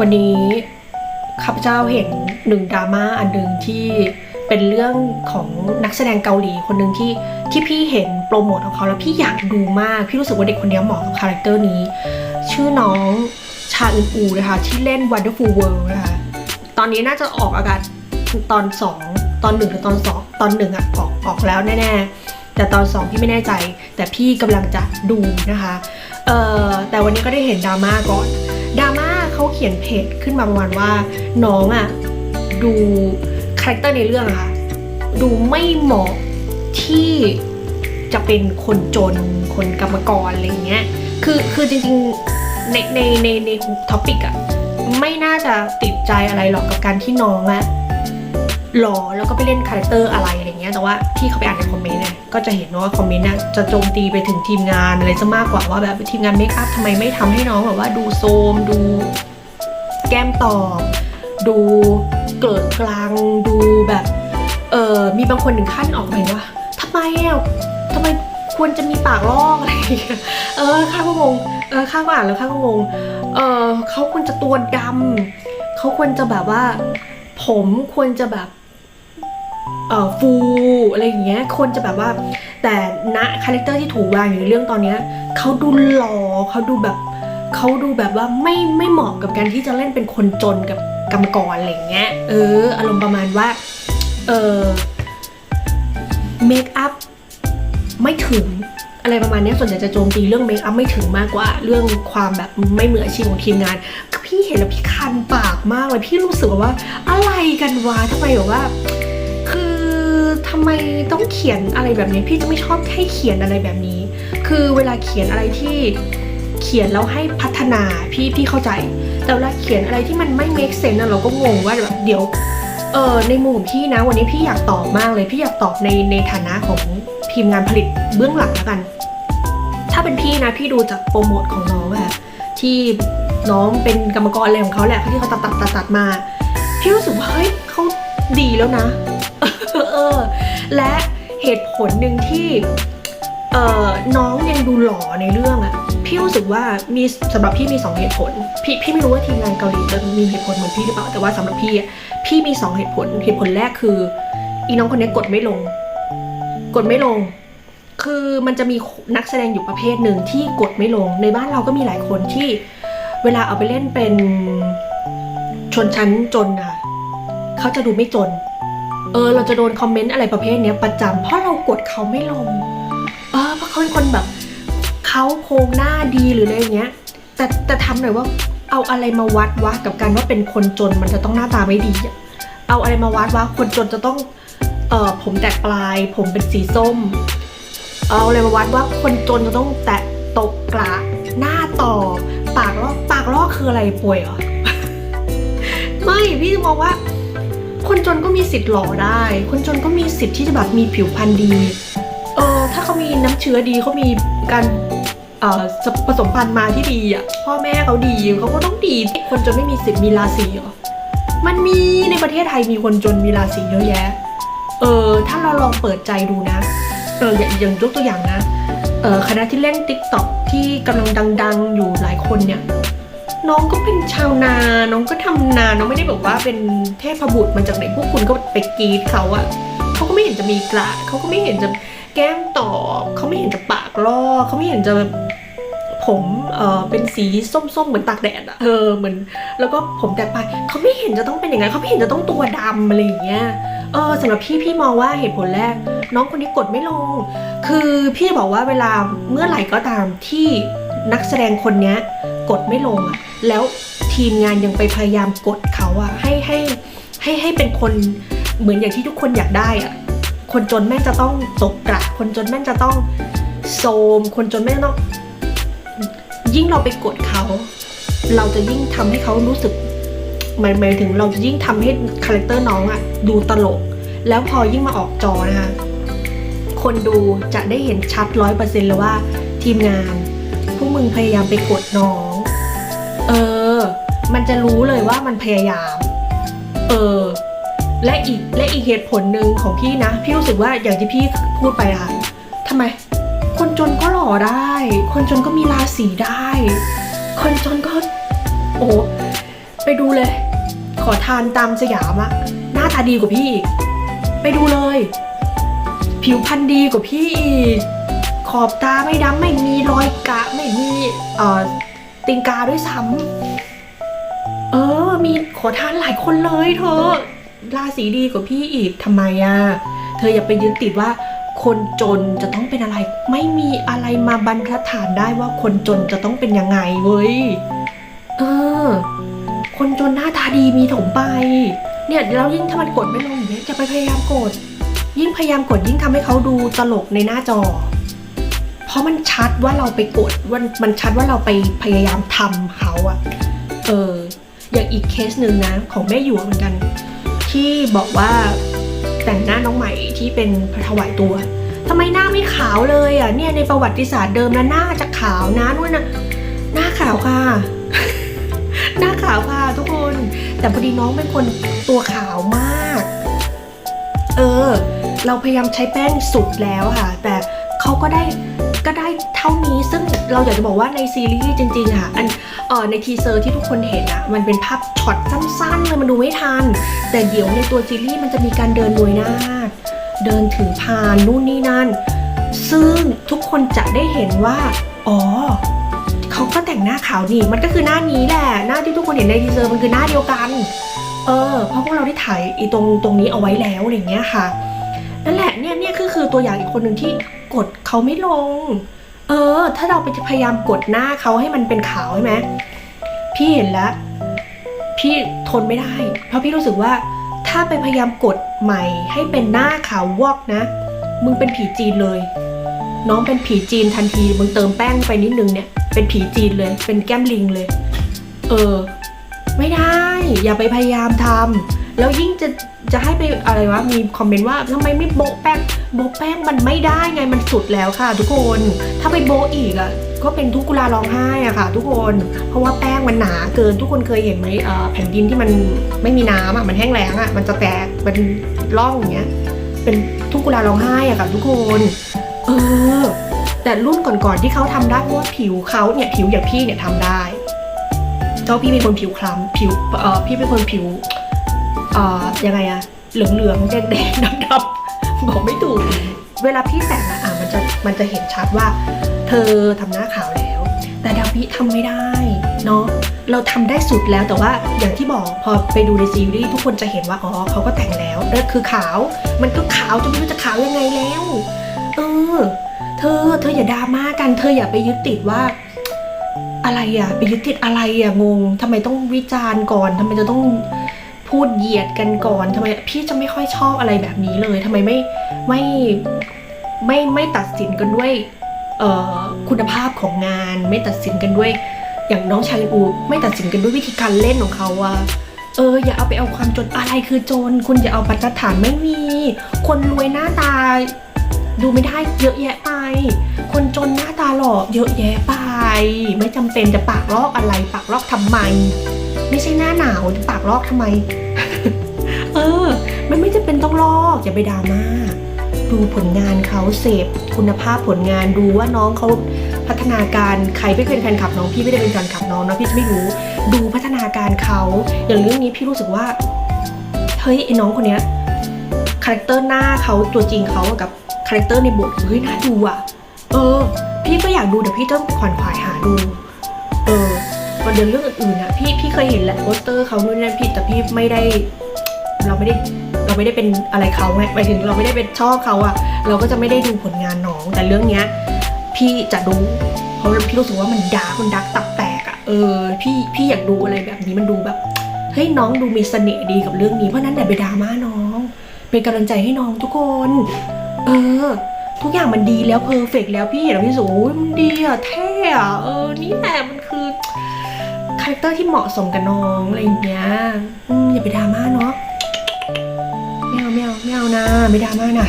วันนี้ข้าพเจ้าเห็นหนึ่งดราม่าอันหนึ่งที่เป็นเรื่องของนักแสดงเกาหลีคนหนึ่งที่ที่พี่เห็นโปรโมทของเขาแล้วพี่อยากดูมาก พี่รู้สึกว่าเด็กคนนี้เหมาะกับคาแรคเตอร์นี้ ชื่อน้องชาอึนอูนะคะที่เล่น Wonderful World นะคะตอนนี้น่าจะออกอากาศตอน 2 ตอน1หรือตอน 2 ตอน1อะออกออกแล้วแน่ๆ แต่ตอน 2 พี่ไม่แน่ใจ แต่พี่กำลังจะดูนะคะเอ่อแต่วันนี้ก็ได้เห็นดราม่าก่อนดราม่า เขาเขียนเพจขึ้นมาประมาณว่าน้องอะดูคาแรคเตอร์ในเรื่องอะค่ะดูไม่เหมาะที่จะเป็นคนจนคนกรรมกรอะไรอย่างเงี้ยคือคือจริงๆในในในในท็อปิกอะไม่น่าจะติดใจอะไรหรอกกับการที่น้องอะหล่อแล้วก็ไปเล่นคาแรคเตอร์อะไรอะไรเงี้ยแต่ว่าที่เขาไปอ่านในคอมเมนต์เนี่ยก็จะเห็นว่าคอมเมนต์น่ะจะโจมตีไปถึงทีมงานอะไรซะมากกว่าว่าแบบทีมงานเมคอัพทำไมไม่ทำให้น้องแบบว่าดูโซมดู แก้มตอบ ดูเกิดกลางดูแบบเออมีบางคนถึงขั้นออกไปว่าทำไมอะทำไมควรจะมีปากลอกอะไรอย่างเงี้ยเออข้าก็งงเออข้าก็อ่านแล้วข้าก็งงเออเขาควรจะตัวดำเขาควรจะแบบว่า ผมควรจะแบบเอ่อฟูอะไรอย่างเงี้ยควรจะแบบว่า แต่ณคาแรคเตอร์ที่ถูกวางอยู่ในเรื่องตอนเนี้ยเขาดูหล่อเขาดูแบบ เขาดูแบบว่าไม่ไม่เหมาะกับการที่จะเล่นเป็นคนจนกับกรรมกรอะไรเงี้ย เออ อารมณ์ประมาณว่า เออเมคอัพไม่ถึงอะไรประมาณนี้ส่วนใหญ่จะโจมตีเรื่องเมคอัพไม่ถึงมากกว่า เรื่องความแบบไม่เหมือนอาชีพของทีมงาน พี่เห็นแล้วพี่คันปากมากเลย พี่รู้สึกว่าอะไรกันวะทำไมแบบว่า คือทำไมต้องเขียนอะไรแบบนี้ พี่จะไม่ชอบให้เขียนอะไรแบบนี้ คือเวลาเขียนอะไรที่ เขียนแล้วให้พัฒนาพี่พี่เข้าใจ แต่เวลาเขียนอะไรที่มันไม่ make sense นะเราก็งงว่าแบบเดี๋ยวเออในมุมของพี่นะวันนี้พี่อยากตอบมากเลย พี่อยากตอบในในฐานะของทีมงานผลิตเบื้องหลังแล้วกัน ถ้าเป็นพี่นะพี่ดูจากโปรโมทของน้องอะที่น้องเป็นกรรมกรอะไรของเขาแหละที่เขาตัดตัดตัดตัดมา พี่รู้สึกว่าเฮ้ยเขาดีแล้วนะ เออ และเหตุผลหนึ่งที่ เอ่อน้องยังดูหล่อในเรื่องอะพี่รู้สึกว่ามีสำหรับพี่มีสองเหตุผล พี่พี่ไม่รู้ว่าทีมงานเกาหลีจะมีเหตุผลเหมือนพี่หรือเปล่าแต่ว่าสำหรับพี่อะพี่มีสองเหตุผล เหตุผลแรกคืออีน้องคนนี้กดไม่ลง กดไม่ลง คือมันจะมีนักแสดงอยู่ประเภทหนึ่งที่กดไม่ลง ในบ้านเราก็มีหลายคนที่เวลาเอาไปเล่นเป็นชนชั้นจนอะเขาจะดูไม่จน เออ เราจะโดนคอมเมนต์อะไรประเภทเนี้ยประจำเพราะเรากดเขาไม่ลง เขาเป็นคนแบบเขาโครงหน้าดีหรืออะไรอย่างเงี้ย แต่แต่ทำหน่อยว่าเอาอะไรมาวัดวะกับการว่าเป็นคนจนมันจะต้องหน้าตาไม่ดีอะเอาอะไรมาวัดวะคนจนจะต้องเอ่อผมแตกปลาย ผมเป็นสีส้ม เอาอะไรมาวัดว่าคนจนจะต้องแตะตกกระหน้าต่อ ปากลอกปากลอกคืออะไรป่วยเหรอ ไม่พี่มองว่า คนจนก็มีสิทธิ์หล่อได้ คนจนก็มีสิทธิ์ที่จะแบบมีผิวพรรณดี ถ้าเขามีน้ำเชื้อดีเขามีการเอ่อผสมพันธุ์มาที่ดีอะพ่อแม่เขาดีเขาก็ต้องดีคนจนไม่มีสิทธิ์มีราศีเหรอมันมีในประเทศไทยมีคนจนมีราศีเยอะแยะ เออถ้าเราลองเปิดใจดูนะเอออย่างยกตัวอย่างนะเออคณะที่เล่นติ๊กต็อกที่กำลังดัง ๆ อยู่หลายคนเนี่ยน้องก็เป็นชาวนา น้องก็ทำนา น้องไม่ได้แบบว่าเป็นเทพบุตรมาจากไหนพวกคุณก็ไปกีดเขาอะเขาก็ไม่เห็นจะมีกระเขาก็ไม่เห็นจะแก้มตอบเขาไม่เห็นจะปากล่อเขาไม่เห็นจะผมเออเป็นสีส้มๆ เหมือนตากแดดอะเออเหมือนแล้วก็ผมแตกไปเขาไม่เห็นจะต้องเป็นอย่างนั้นเขาไม่เห็นจะต้องตัวดำอะไรอย่างเงี้ยเออสำหรับพี่พี่มองว่าเหตุผลแรก น้องคนนี้กดไม่ลง คือพี่จะบอกว่าเวลาเมื่อไหร่ก็ตามที่นักแสดงคนนี้กดไม่ลงอะแล้วทีมงานยังไปพยายามกดเขาอะให้ให้ให้ให้เป็นคนเหมือนอย่างที่ทุกคนอยากได้อะ คนจนแม่งจะต้องตกกระ คนจนแม่งจะต้องโซม คนจนแม่งต้อง ยิ่งเราไปกดเขา เราจะยิ่งทำให้เขารู้สึกหมายหมายถึงเราจะยิ่งทำให้คาแรคเตอร์น้องอะดูตลก แล้วพอยิ่งมาออกจอนะคะคนดูจะได้เห็นชัดร้อยเปอร์เซ็นต์เลยว่า ทีมงาน พวกมึงพยายามไปกดน้อง เออ มันจะรู้เลยว่ามันพยายาม เออ และอีกและอีกเหตุผลหนึ่งของพี่นะ พี่รู้สึกว่าอย่างที่พี่พูดไปอะค่ะทำไม คนจนก็หล่อได้ คนจนก็มีราศีได้ คนจนก็ โอ้ไปดูเลย ขอทานตามสยามอะหน้าตาดีกว่าพี่อีกไปดูเลย ผิวพรรณดีกว่าพี่อีกขอบตาไม่ดำไม่มีรอยกะไม่มีเอ่อติงกาด้วยซ้ำเออ มีขอทานหลายคนเลยเธอ ราศีดีกว่าพี่อีกทำไมอะเธออย่าไปยึดติดว่าคนจนจะต้องเป็นอะไร ไม่มีอะไรมาบรรทัดฐานได้ว่าคนจนจะต้องเป็นยังไงเว้ยเออ คนจนหน้าตาดีมีถมไป เนี่ยแล้วยิ่งถ้ามันกดไม่ลงอย่างเงี้ยจะไปพยายามกด ยิ่งพยายามกดยิ่งทำให้เขาดูตลกในหน้าจอ เพราะมันชัดว่าเราไปกดว่ามันชัดว่าเราไปพยายามทำเขาอะเออ อย่างอีกเคสหนึ่งนะ ของแม่หยวกเหมือนกัน ที่บอกว่าแต่งหน้าน้องใหม่ที่เป็นพระถวายตัวทำไมหน้าไม่ขาวเลยอะเนี่ยในประวัติศาสตร์เดิมนะหน้าจะขาวนะนู่นนะหน้าขาวค่ะ หน้าขาวค่ะทุกคน แต่พอดีน้องเป็นคนตัวขาวมาก เออ เราพยายามใช้แป้งสุดแล้วค่ะ แต่เขาก็ได้ ก็ได้เท่านี้ซึ่งเราอยากจะบอกว่าในซีรีส์จริงๆค่ะอันเออในทีเซอร์ที่ทุกคนเห็นอะมันเป็นภาพช็อตสั้นๆเลยมันดูไม่ทัน แต่เดี๋ยวในตัวซีรีส์มันจะมีการเดินโดยน้าเดินถือพานนู่นนี่นั่น ซึ่งทุกคนจะได้เห็นว่า อ๋อเขาก็แต่งหน้าขาวนี่ มันก็คือหน้านี้แหละ หน้าที่ทุกคนเห็นในทีเซอร์มันคือหน้าเดียวกัน เออ เพราะพวกเราได้ถ่ายอีตรงตรงนี้เอาไว้แล้วอะไรอย่างเงี้ยค่ะ นั่นแหละเนี่ยเนี่ยคือคือตัวอย่างอีกคนหนึ่งที่ กดเขาไม่ลง เออ ถ้าเราไปพยายามกดหน้าเขาให้มันเป็นขาวใช่ไหมพี่เห็นแล้ว พี่ทนไม่ได้ เพราะพี่รู้สึกว่า ถ้าไปพยายามกดใหม่ให้เป็นหน้าขาววอกนะ มึงเป็นผีจีนเลย น้องเป็นผีจีนทันที มึงเติมแป้งไปนิดนึงเนี่ย เป็นผีจีนเลย เป็นแก้มลิงเลย เออ ไม่ได้ อย่าไปพยายามทำแล้วยิ่งจะ จะให้ไปอะไรวะมีคอมเมนต์ว่าทำไมไม่โบะแป้งโบะแป้งมันไม่ได้ไงมันสุดแล้วค่ะ ทุกคนถ้าไปโบะอีกอะ่ะก็เป็นทุกกุลาร้องไห้อะค่ะ ทุกคน เพราะว่าแป้งมันหนาเกินทุกคนเคยเห็นไหมแผ่นดินที่มันไม่มีน้ำอะมันแห้งแล้งอะมันจะแตกเป็นร่องอย่างเงี้ยเป็นทุกกุลาร้องไห้อะค่ะทุกคนเออแต่รุ่นก่อนๆที่เขาทำได้เพราะว่าผิวเขาเนี่ยผิวอย่างพี่เนี่ยทำได้เจ้าพี่เป็นคนผิวคล้ำผิวเออพี่เป็นคนผิว อ่อยังไงอะเหลืองๆแดงๆดงดำๆบอกไม่ถูก เวลาพี่แต่งอะอะมันจะมันจะเห็นชัดว่า เธอทำหน้าขาวแล้ว แต่ดาวิทำไม่ได้เนาะเราทำได้สุดแล้วแต่ว่าอย่างที่บอกพอไปดูในซีรีส์ทุกคนจะเห็นว่าอ๋อเขาก็แต่งแล้วนั่นคือขาว มันก็ขาวจนไม่รู้จะขาวยังไงแล้วเออเธอเธออย่าดราม่ากันเธออย่าไปยึดติดว่าอะไรอะไปยึดติดอะไรอะงงทำไมต้องวิจารณ์ก่อนทำไมจะต้อง พูดเหยียดกันก่อนทำไมพี่จะไม่ค่อยชอบอะไรแบบนี้เลยทำไมไม่ไม่ไม่ไม่ตัดสินกันด้วยเออคุณภาพของงาน ไม่ตัดสินกันด้วย อย่างน้องชายอูไม่ตัดสินกันด้วยวิธีการเล่นของเขาอะเอออย่าเอาไปเอาความจนอะไรคือจน คุณอย่าเอาบรรทัดฐานไม่มี คนรวยหน้าตา ดูไม่ได้เยอะแยะไป คนจนหน้าตาหล่อเยอะแยะไป ไม่จำเป็นจะปากลอกอะไร ปากลอกทำไม ไม่ใช่หน้าหนาวจะปากลอกทำไม เออ มันไม่จำเป็นต้องลอกอย่าไปดราม่าดูผลงานเขาเสพคุณภาพผลงานดูว่าน้องเขาพัฒนาการใครไม่เป็นแฟนคลับน้องพี่ไม่ได้เป็นแฟนคลับน้องนะพี่จะไม่รู้ ดูพัฒนาการเขาอย่างเรื่องนี้พี่รู้สึกว่าเฮ้ยไอ้น้องคนเนี้ยคาแรคเตอร์หน้าเขาตัวจริงเขากับคาแรคเตอร์ในบทเฮ้ยน่าดูอะ เออ พี่ก็อยากดูเดี๋ยวพี่ต้องขวนขวายหาดูเออ ประเด็นเรื่องอื่นๆนะพี่พี่เคยเห็นแหละโปสเตอร์เขานู่นนั่นพี่แต่พี่ไม่ได้ เราไม่ได้เราไม่ได้เป็นอะไรเขาไงหมายถึงเราไม่ได้เป็นชอบเขาอะเราก็จะไม่ได้ดูผลงานน้อง แต่เรื่องเนี้ย พี่จะดูเพราะพี่รู้สึกว่ามันดาร์กมันดาร์กตับแตกอะเออพี่พี่อยากดูอะไรแบบนี้มันดูแบบเฮ้ยน้องดูมีเสน่ห์ดีกับเรื่องนี้เพราะนั้นอย่ไปดราม่าน้อง เป็นกำลังใจให้น้องทุกคน เออทุกอย่างมันดีแล้วเพอร์เฟกแล้วพี่เห็นแล้วพี่รู้โอ้ยมันดีอะเท่อะเออนี่แหละมัน แรคเตอร์ที่เหมาะสมกับน้องอะไรอย่างเงี้ยอย่าไปดราม่าเนาะไม่เอาไม่เอาไม่เอานะไม่ดราม่านะ